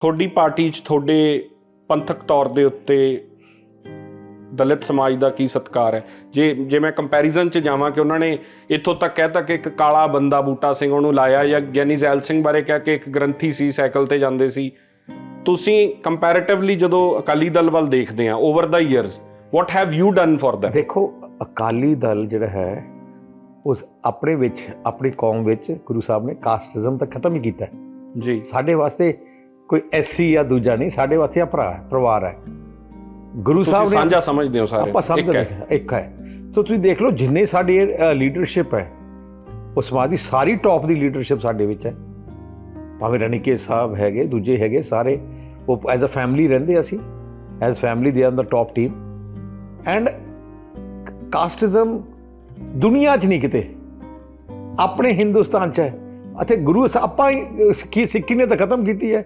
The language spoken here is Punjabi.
ਤੁਹਾਡੀ ਪਾਰਟੀ 'ਚ ਤੁਹਾਡੇ ਪੰਥਕ ਤੌਰ ਦੇ ਉੱਤੇ ਦਲਿਤ ਸਮਾਜ ਦਾ ਕੀ ਸਤਕਾਰ ਹੈ? ਜੇ ਜੇ ਮੈਂ ਕੰਪੈਰੀਜ਼ਨ 'ਚ ਜਾਵਾਂ ਕਿ ਉਹਨਾਂ ਨੇ ਇੱਥੋਂ ਤੱਕ ਕਹਿਤਾ ਕਿ ਇੱਕ ਕਾਲਾ ਬੰਦਾ ਬੂਟਾ ਸਿੰਘ ਉਹਨੂੰ ਲਾਇਆ ਜਾਂ ਗਿਆਨੀ ਜ਼ੈਲ ਸਿੰਘ ਬਾਰੇ ਕਿਹਾ ਕਿ ਇੱਕ ਗ੍ਰੰਥੀ ਸੀ ਸਾਈਕਲ ਤੇ ਜਾਂਦੇ ਸੀ। ਤੁਸੀਂ ਕੰਪੈਰੀਟਿਵਲੀ ਜਦੋਂ ਅਕਾਲੀ ਦਲ ਵੱਲ ਦੇਖਦੇ ਆ over the years what have you done for them? ਦੇਖੋ ਅਕਾਲੀ ਦਲ ਜਿਹੜਾ ਹੈ ਉਸ ਆਪਣੇ ਵਿੱਚ ਆਪਣੀ ਕੌਮ ਵਿੱਚ ਗੁਰੂ ਸਾਹਿਬ ਨੇ ਕਾਸਟਿਜ਼ਮ ਤਾਂ ਖਤਮ ਹੀ ਕੀਤਾ। ਜੀ। ਸਾਡੇ ਵਾਸਤੇ ਕੋਈ ਐਸਸੀ ਜਾਂ ਦੂਜਾ ਨਹੀਂ ਸਾਡੇ ਵਾਸਤੇ ਆ ਭਰਾ ਹੈ, ਪਰਿਵਾਰ ਹੈ। ਗੁਰੂ ਸਾਹਿਬ ਨੇ ਸਾਂਝਾ ਸਮਝਦੇ ਹੋ ਸਾਰੇ ਆਪਾਂ ਇੱਕ ਸਮਝਦੇ ਇੱਕ ਹੈ। ਤਾਂ ਤੁਸੀਂ ਦੇਖ ਲਓ ਜਿੰਨੇ ਸਾਡੀ ਲੀਡਰਸ਼ਿਪ ਹੈ ਉਹ ਸਮਾਜ ਦੀ ਸਾਰੀ ਟੌਪ ਦੀ ਲੀਡਰਸ਼ਿਪ ਸਾਡੇ ਵਿੱਚ ਹੈ। ਭਾਵੇਂ ਰਣੀਕੇ ਸਾਹਿਬ ਹੈਗੇ ਦੂਜੇ ਹੈਗੇ ਸਾਰੇ ਉਹ ਐਜ਼ ਅ ਫੈਮਿਲੀ ਰਹਿੰਦੇ ਅਸੀਂ ਐਜ਼ ਫੈਮਿਲੀ ਦੇ ਦਾ ਟੌਪ ਟੀਮ ਐਂਡ ਕਾਸਟਿਜ਼ਮ ਦੁਨੀਆ 'ਚ ਨਹੀਂ ਕਿਤੇ ਆਪਣੇ ਹਿੰਦੁਸਤਾਨ 'ਚ ਹੈ। ਅਤੇ ਗੁਰੂ ਸਾਹਿਬ ਆਪਾਂ ਸਿੱਖੀ ਸਿੱਖੀ ਨੇ ਤਾਂ ਖਤਮ ਕੀਤੀ ਹੈ।